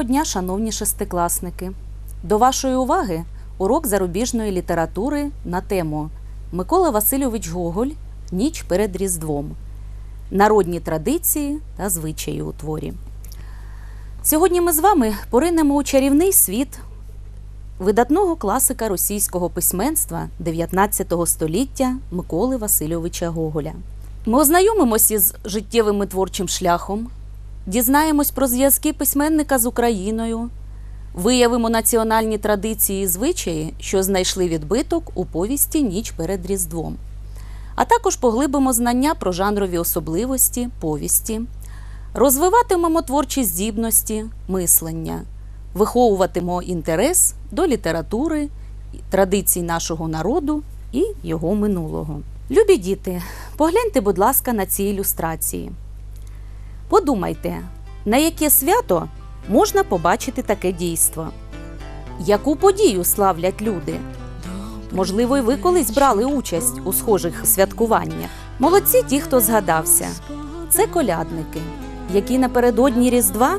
Доброго дня, шановні шестикласники! До вашої уваги урок зарубіжної літератури на тему Микола Васильович Гоголь Ніч перед Різдвом. Народні традиції та звичаї у творі. Сьогодні ми з вами поринемо у чарівний світ видатного класика російського письменства 19 століття Миколи Васильовича Гоголя. Ми ознайомимося з життєвим і творчим шляхом, дізнаємось про зв'язки письменника з Україною, виявимо національні традиції і звичаї, що знайшли відбиток у повісті Ніч перед Різдвом. А також поглибимо знання про жанрові особливості, повісті, розвиватимемо творчі здібності, мислення, виховуватимемо інтерес до літератури, традицій нашого народу і його минулого. Любі діти, погляньте, будь ласка, на ці ілюстрації. Подумайте, на яке свято можна побачити таке дійство? Яку подію славлять люди? Можливо, і ви колись брали участь у схожих святкуваннях. Молодці ті, хто згадався. Це колядники, які напередодні Різдва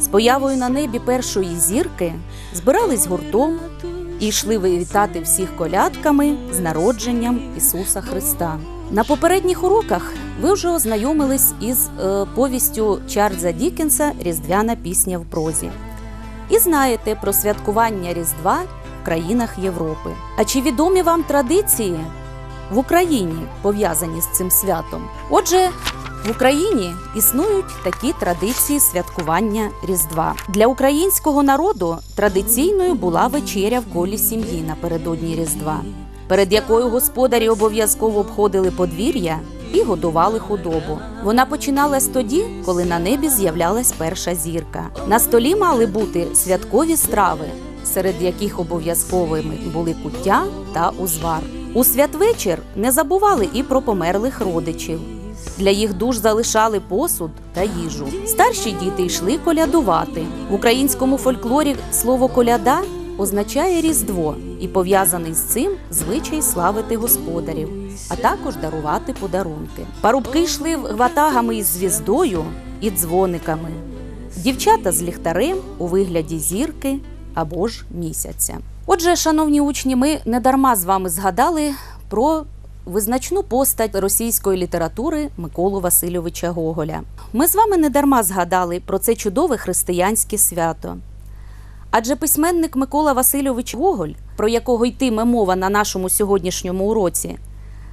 з появою на небі першої зірки збирались гуртом і йшли вітати всіх колядками з народженням Ісуса Христа. На попередніх уроках ви вже ознайомились із е, повістю Чарльза Дікенса Різдвяна пісня в прозі і знаєте про святкування Різдва в країнах Європи. А чи відомі вам традиції в Україні пов'язані з цим святом? Отже, в Україні існують такі традиції святкування Різдва. Для українського народу традиційною була вечеря в колі сім'ї напередодні Різдва, перед якою господарі обов'язково обходили подвір'я і годували худобу. Вона починалась тоді, коли на небі з'являлась перша зірка. На столі мали бути святкові страви, серед яких обов'язковими були куття та узвар. У святвечір не забували і про померлих родичів. Для їх душ залишали посуд та їжу. Старші діти йшли колядувати. В українському фольклорі слово коляда означає різдво і пов'язаний з цим звичай славити господарів, а також дарувати подарунки. Парубки йшли ватагами із звіздою і дзвониками. Дівчата з ліхтарем у вигляді зірки або ж місяця. Отже, шановні учні, ми недарма з вами згадали про визначну постать російської літератури Миколу Васильовича Гоголя. Ми з вами недарма згадали про це чудове християнське свято. Адже письменник Микола Васильович Гоголь, про якого йтиме мова на нашому сьогоднішньому уроці,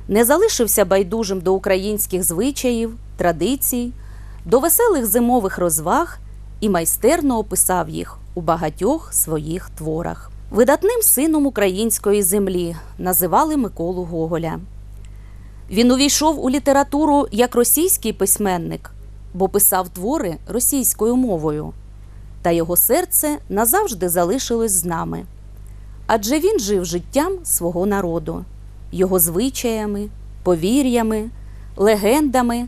не залишився байдужим до українських звичаїв, традицій, до веселих зимових розваг і майстерно описав їх у багатьох своїх творах. Видатним сином української землі називали Миколу Гоголя. Він увійшов у літературу як російський письменник, бо писав твори російською мовою, та його серце назавжди залишилось з нами. Адже він жив життям свого народу, його звичаями, повір'ями, легендами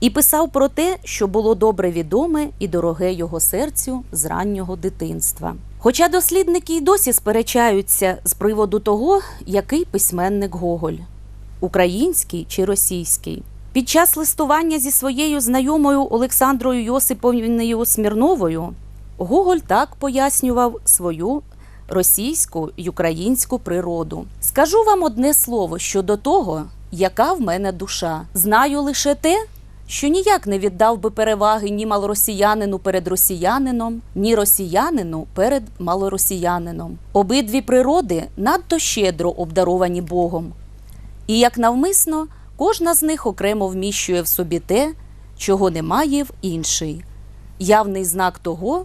і писав про те, що було добре відоме і дороге його серцю з раннього дитинства. Хоча дослідники й досі сперечаються з приводу того, який письменник Гоголь український чи російський. Під час листування зі своєю знайомою Олександрою Йосиповною Смірновою Гоголь так пояснював свою російську й українську природу. Скажу вам одне слово щодо того, яка в мене душа. Знаю лише те, що ніяк не віддав би переваги ні малоросіянину перед росіянином, ні росіянину перед малоросіянином. Обидві природи надто щедро обдаровані Богом. І як навмисно, кожна з них окремо вміщує в собі те, чого немає в іншій, явний знак того,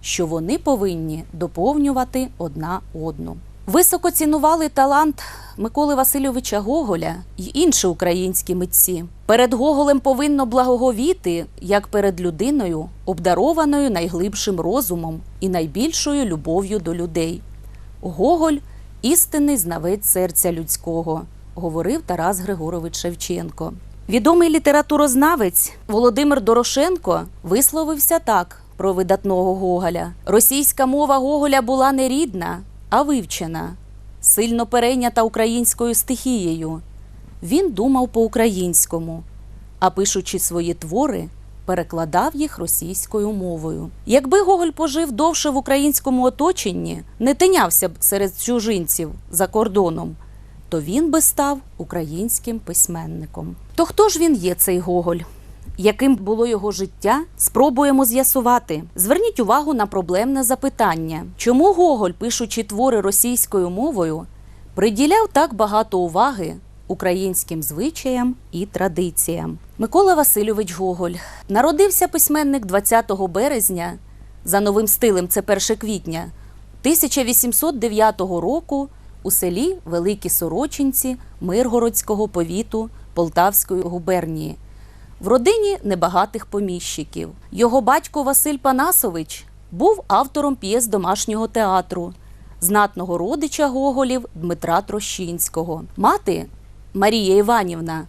що вони повинні доповнювати одна одну. Високо цінували талант Миколи Васильовича Гоголя й інші українські митці. Перед Гоголем повинно благоговіти, як перед людиною, обдарованою найглибшим розумом і найбільшою любов'ю до людей. Гоголь істинний знавець серця людського, говорив Тарас Григорович Шевченко. Відомий літературознавець Володимир Дорошенко висловився так про видатного Гоголя: російська мова Гоголя була не рідна, а вивчена, сильно перейнята українською стихією. Він думав по-українському, а пишучи свої твори, перекладав їх російською мовою. Якби Гоголь пожив довше в українському оточенні, не тинявся б серед чужинців за кордоном, то він би став українським письменником. То хто ж він є, цей Гоголь? Яким було його життя, спробуємо з'ясувати. Зверніть увагу на проблемне запитання: чому Гоголь, пишучи твори російською мовою, приділяв так багато уваги українським звичаям і традиціям? Микола Васильович Гоголь народився письменник 20 березня за новим стилем, це 1 квітня 1809 року у селі Великі Сорочинці Миргородського повіту Полтавської губернії в родині небагатих поміщиків. Його батько Василь Панасович був автором п'єс домашнього театру, знатного родича Гоголів Дмитра Трощинського. Мати Марія Іванівна,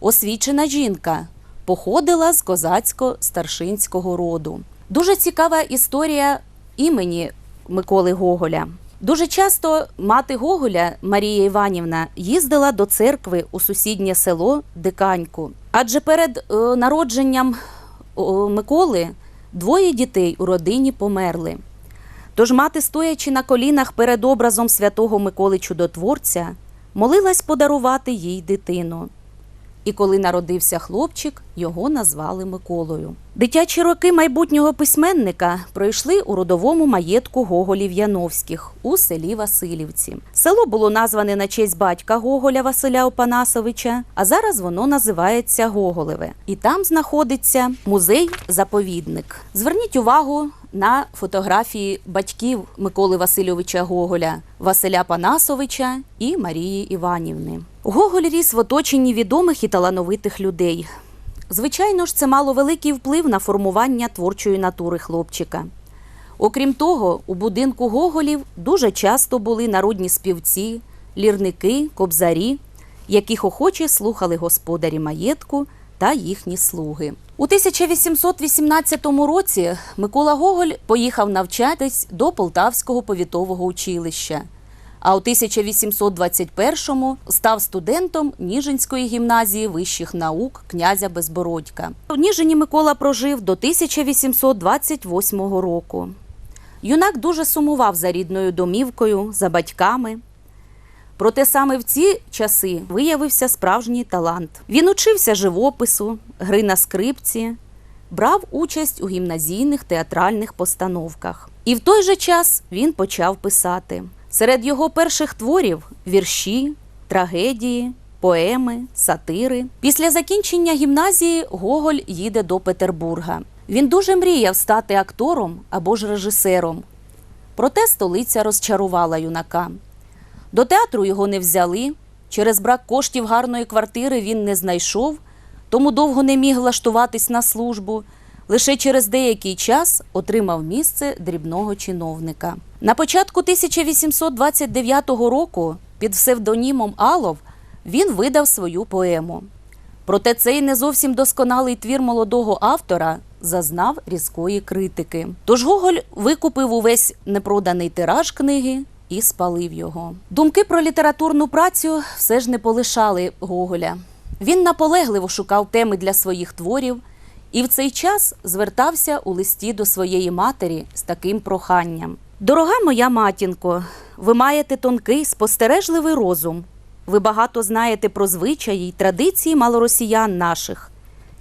освічена жінка, походила з козацько-старшинського роду. Дуже цікава історія імені Миколи Гоголя. Дуже часто мати Гоголя Марія Іванівна їздила до церкви у сусіднє село Диканьку. Адже перед е, народженням Миколи двоє дітей у родині померли. Тож мати, стоячи на колінах перед образом святого Миколи Чудотворця, молилась подарувати їй дитину. І коли народився хлопчик, його назвали Миколою. Дитячі роки майбутнього письменника пройшли у родовому маєтку Гоголів Яновських у селі Васильівці. Село було назване на честь батька Гоголя Василя Опанасовича, а зараз воно називається Гоголеве. І там знаходиться музей-заповідник. Зверніть увагу на фотографії батьків Миколи Васильовича Гоголя, Василя Панасовича і Марії Іванівни. Гоголь ріс в оточенні відомих і талановитих людей. Звичайно ж, це мало великий вплив на формування творчої натури хлопчика. Окрім того, у будинку Гоголів дуже часто були народні співці, лірники, кобзарі, яких охоче слухали господарі маєтку та їхні слуги. У 1818 році Микола Гоголь поїхав навчатись до Полтавського повітового училища, а у 1821-му став студентом Ніжинської гімназії вищих наук князя Безбородька. У Ніжині Микола прожив до 1828 року. Юнак дуже сумував за рідною домівкою, за батьками. Проте саме в ці часи виявився справжній талант. Він учився живопису, гри на скрипці, брав участь у гімназійних театральних постановках. І в той же час він почав писати. Серед його перших творів вірші, трагедії, поеми, сатири. Після закінчення гімназії Гоголь їде до Петербурга. Він дуже мріяв стати актором або ж режисером. Проте столиця розчарувала юнака. До театру його не взяли. Через брак коштів гарної квартири він не знайшов, тому довго не міг влаштуватись на службу. Лише через деякий час отримав місце дрібного чиновника. На початку 1829 року під псевдонімом Алов він видав свою поему. Проте цей не зовсім досконалий твір молодого автора зазнав різкої критики. Тож Гоголь викупив увесь непроданий тираж книги і спалив його. Думки про літературну працю все ж не полишали Гоголя. Він наполегливо шукав теми для своїх творів і в цей час звертався у листі до своєї матері з таким проханням: Дорога моя матінко, ви маєте тонкий спостережливий розум. Ви багато знаєте про звичаї й традиції малоросіян наших.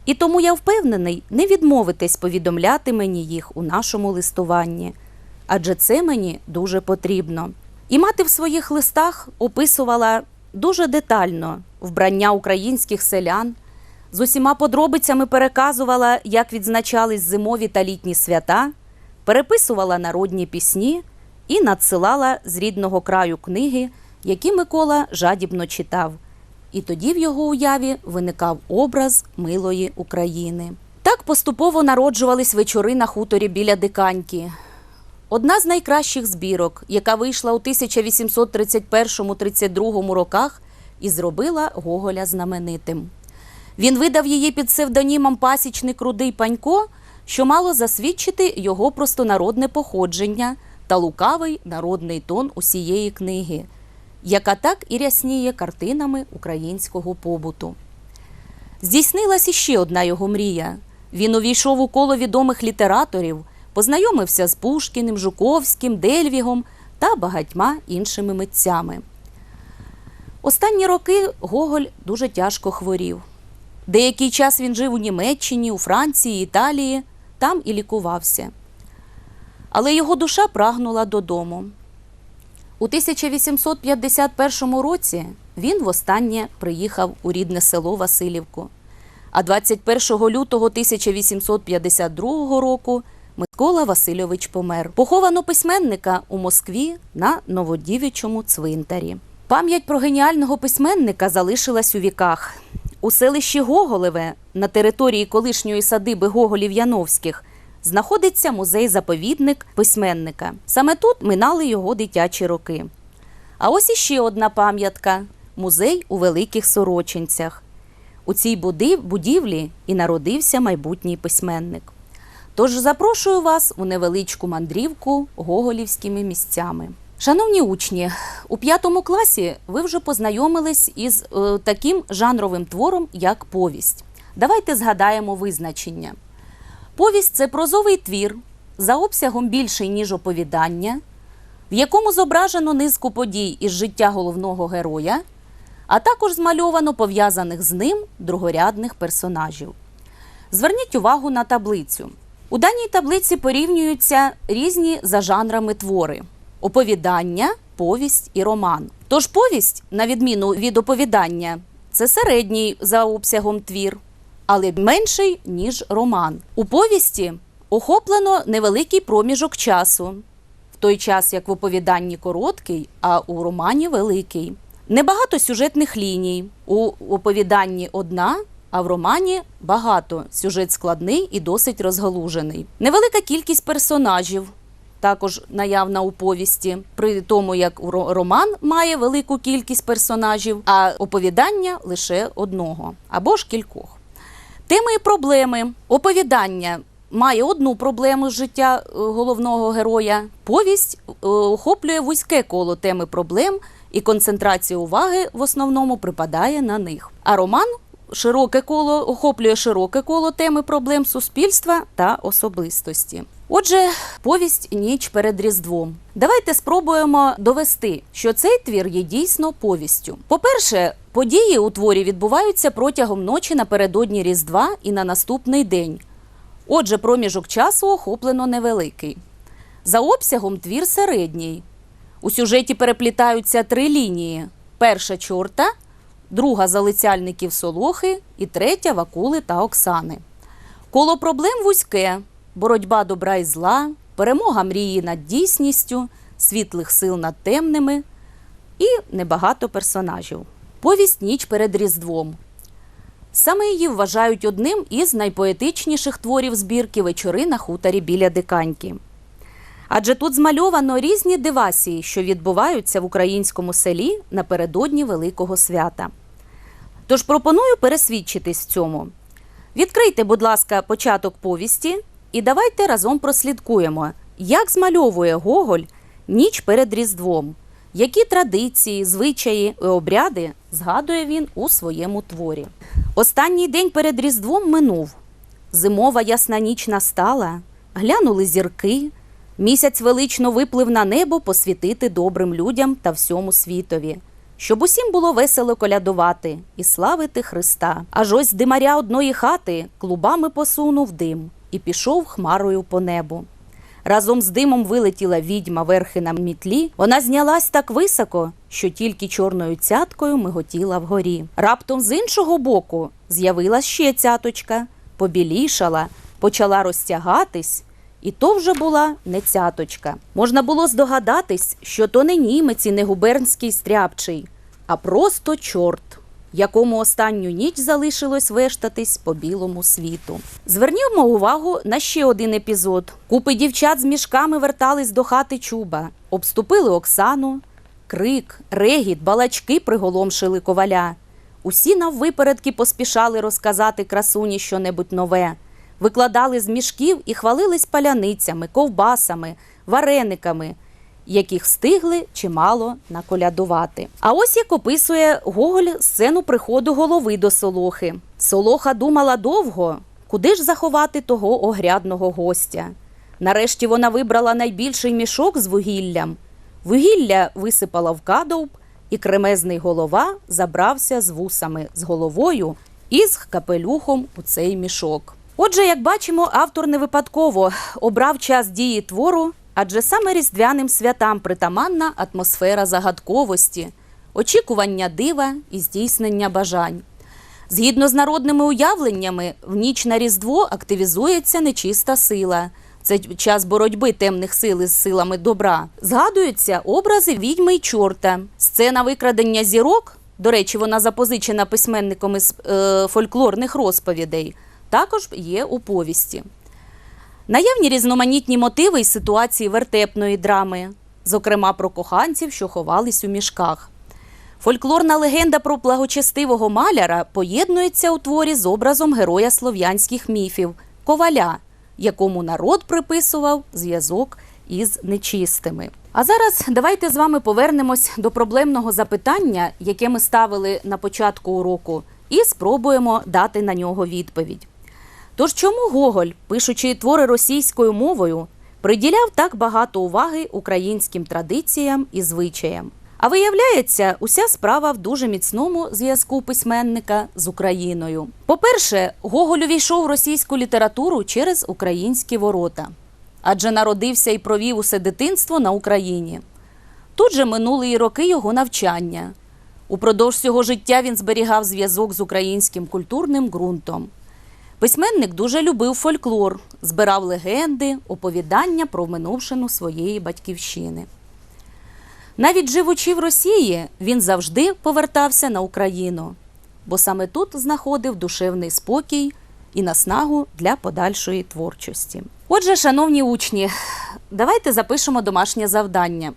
І тому я впевнений, не відмовитесь повідомляти мені їх у нашому листуванні, адже це мені дуже потрібно. І мати в своїх листах описувала дуже детально вбрання українських селян, з усіма подробицями переказувала, як відзначались зимові та літні свята, переписувала народні пісні і надсилала з рідного краю книги, які Микола жадібно читав. І тоді в його уяві виникав образ милої України. Так поступово народжувались вечори на хуторі біля Диканьки. Одна з найкращих збірок, яка вийшла у 1831-32 роках і зробила Гоголя знаменитим. Він видав її під псевдонімом Пасічник Рудий Панько, що мало засвідчити його простонародне походження та лукавий народний тон усієї книги, яка так і рясніє картинами українського побуту. Здійснилась іще одна його мрія Він увійшов у коло відомих літераторів, познайомився з Пушкіним, Жуковським, Дельвігом та багатьма іншими митцями. Останні роки Гоголь дуже тяжко хворів. Деякий час він жив у Німеччині, у Франції, Італії, там і лікувався. Але його душа прагнула додому. У 1851 році він востаннє приїхав у рідне село Васильівку. А 21 лютого 1852 року Микола Васильович помер. Поховано письменника у Москві на Новодівічому цвинтарі. Пам'ять про геніального письменника залишилась у віках. У селищі Гоголеве на території колишньої садиби Гоголів Яновських знаходиться музей-заповідник письменника. Саме тут минали його дитячі роки. А ось іще одна пам'ятка музей у Великих Сорочинцях. У цій будівлі і народився майбутній письменник. Тож запрошую вас у невеличку мандрівку гоголівськими місцями. Шановні учні, у п'ятому класі ви вже познайомились із е, таким жанровим твором, як повість. Давайте згадаємо визначення. Повість це прозовий твір за обсягом більший, ніж оповідання, в якому зображено низку подій із життя головного героя, а також змальовано пов'язаних з ним другорядних персонажів. Зверніть увагу на таблицю. У даній таблиці порівнюються різні за жанрами твори: оповідання, повість і роман. Тож повість, на відміну від оповідання, це середній за обсягом твір, але менший, ніж роман. У повісті охоплено невеликий проміжок часу, в той час як в оповіданні короткий, а у романі великий. Небагато сюжетних ліній. У оповіданні одна, а в романі багато. Сюжет складний і досить розгалужений. Невелика кількість персонажів. Також наявна у повісті, при тому як роман має велику кількість персонажів, а оповідання лише одного або ж кількох. Теми і проблеми. Оповідання має одну проблему з життя е, головного героя. Повість е, охоплює вузьке коло теми проблем, і концентрація уваги в основному припадає на них. А роман широке коло охоплює широке коло теми проблем суспільства та особистості. Отже, повість ніч перед Різдвом. Давайте спробуємо довести, що цей твір є дійсно повістю. По-перше, події у творі відбуваються протягом ночі напередодні Різдва і на наступний день. Отже, проміжок часу охоплено невеликий. За обсягом твір середній. У сюжеті переплітаються три лінії: перша чорта, друга залицяльників Солохи і третя Вакули та Оксани. Коло проблем вузьке, боротьба добра і зла, перемога мрії над дійсністю, світлих сил над темними і небагато персонажів. Повість ніч перед Різдвом. Саме її вважають одним із найпоетичніших творів збірки вечори на хуторі біля Диканьки. Адже тут змальовано різні дивасії, що відбуваються в українському селі напередодні Великого свята. Тож пропоную пересвідчитись в цьому. Відкрийте, будь ласка, початок повісті і давайте разом прослідкуємо, як змальовує Гоголь ніч перед Різдвом, які традиції, звичаї і обряди згадує він у своєму творі. Останній день перед Різдвом минув. Зимова ясна ніч настала, глянули зірки, місяць велично виплив на небо посвітити добрим людям та всьому світові, щоб усім було весело колядувати і славити Христа. Аж ось димаря одної хати клубами посунув дим і пішов хмарою по небу. Разом з димом вилетіла відьма верхи на мітлі. Вона знялась так високо, що тільки чорною цяткою миготіла вгорі. Раптом з іншого боку з'явилась ще цяточка, побілішала, почала розтягатись, і то вже була не цяточка. Можна було здогадатись, що то не німець і не губернський стряпчий, а просто чорт якому останню ніч залишилось вештатись по білому світу. Звернімо увагу на ще один епізод. Купи дівчат з мішками вертались до хати чуба, обступили Оксану. Крик, регіт, балачки приголомшили коваля. Усі наввипередки поспішали розказати красуні щонебудь нове. Викладали з мішків і хвалились паляницями, ковбасами, варениками, яких встигли чимало наколядувати. А ось як описує Гоголь сцену приходу голови до Солохи. Солоха думала довго, куди ж заховати того огрядного гостя. Нарешті вона вибрала найбільший мішок з вугіллям. Вугілля висипала в кадовб, і кремезний голова забрався з вусами, з головою і з капелюхом у цей мішок. Отже, як бачимо, автор не випадково обрав час дії твору, адже саме різдвяним святам притаманна атмосфера загадковості, очікування дива і здійснення бажань. Згідно з народними уявленнями, в ніч на Різдво активізується нечиста сила. Це час боротьби темних сил із силами добра. Згадуються образи відьми й чорта. Сцена викрадення зірок, до речі, вона запозичена письменником із е, фольклорних розповідей, також є у повісті. Наявні різноманітні мотиви і ситуації вертепної драми, зокрема про коханців, що ховались у мішках. Фольклорна легенда про благочестивого маляра поєднується у творі з образом героя слов'янських міфів коваля, якому народ приписував зв'язок із нечистими. А зараз давайте з вами повернемось до проблемного запитання, яке ми ставили на початку уроку, і спробуємо дати на нього відповідь. Тож чому Гоголь, пишучи твори російською мовою, приділяв так багато уваги українським традиціям і звичаям? А виявляється, уся справа в дуже міцному зв'язку письменника з Україною. По-перше, Гоголь увійшов в російську літературу через українські ворота, адже народився і провів усе дитинство на Україні. Тут же минули і роки його навчання. Упродовж всього життя він зберігав зв'язок з українським культурним ґрунтом. Письменник дуже любив фольклор, збирав легенди, оповідання про минувшину своєї батьківщини. Навіть живучи в Росії, він завжди повертався на Україну, бо саме тут знаходив душевний спокій і наснагу для подальшої творчості. Отже, шановні учні, давайте запишемо домашнє завдання.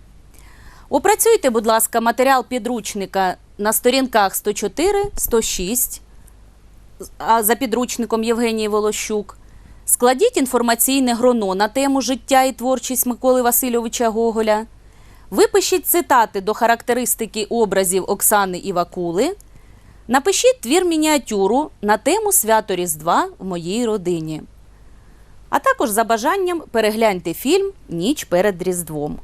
Опрацюйте, будь ласка, матеріал підручника на сторінках 104, 106 а за підручником Євгенії Волощук. Складіть інформаційне гроно на тему життя і творчість Миколи Васильовича Гоголя. Випишіть цитати до характеристики образів Оксани і Вакули. Напишіть твір мініатюру на тему свято Різдва в моїй родині. А також за бажанням перегляньте фільм Ніч перед Різдвом.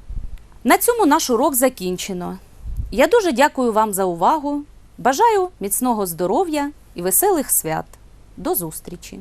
На цьому наш урок закінчено. Я дуже дякую вам за увагу. Бажаю міцного здоров'я і веселих свят. До зустрічі!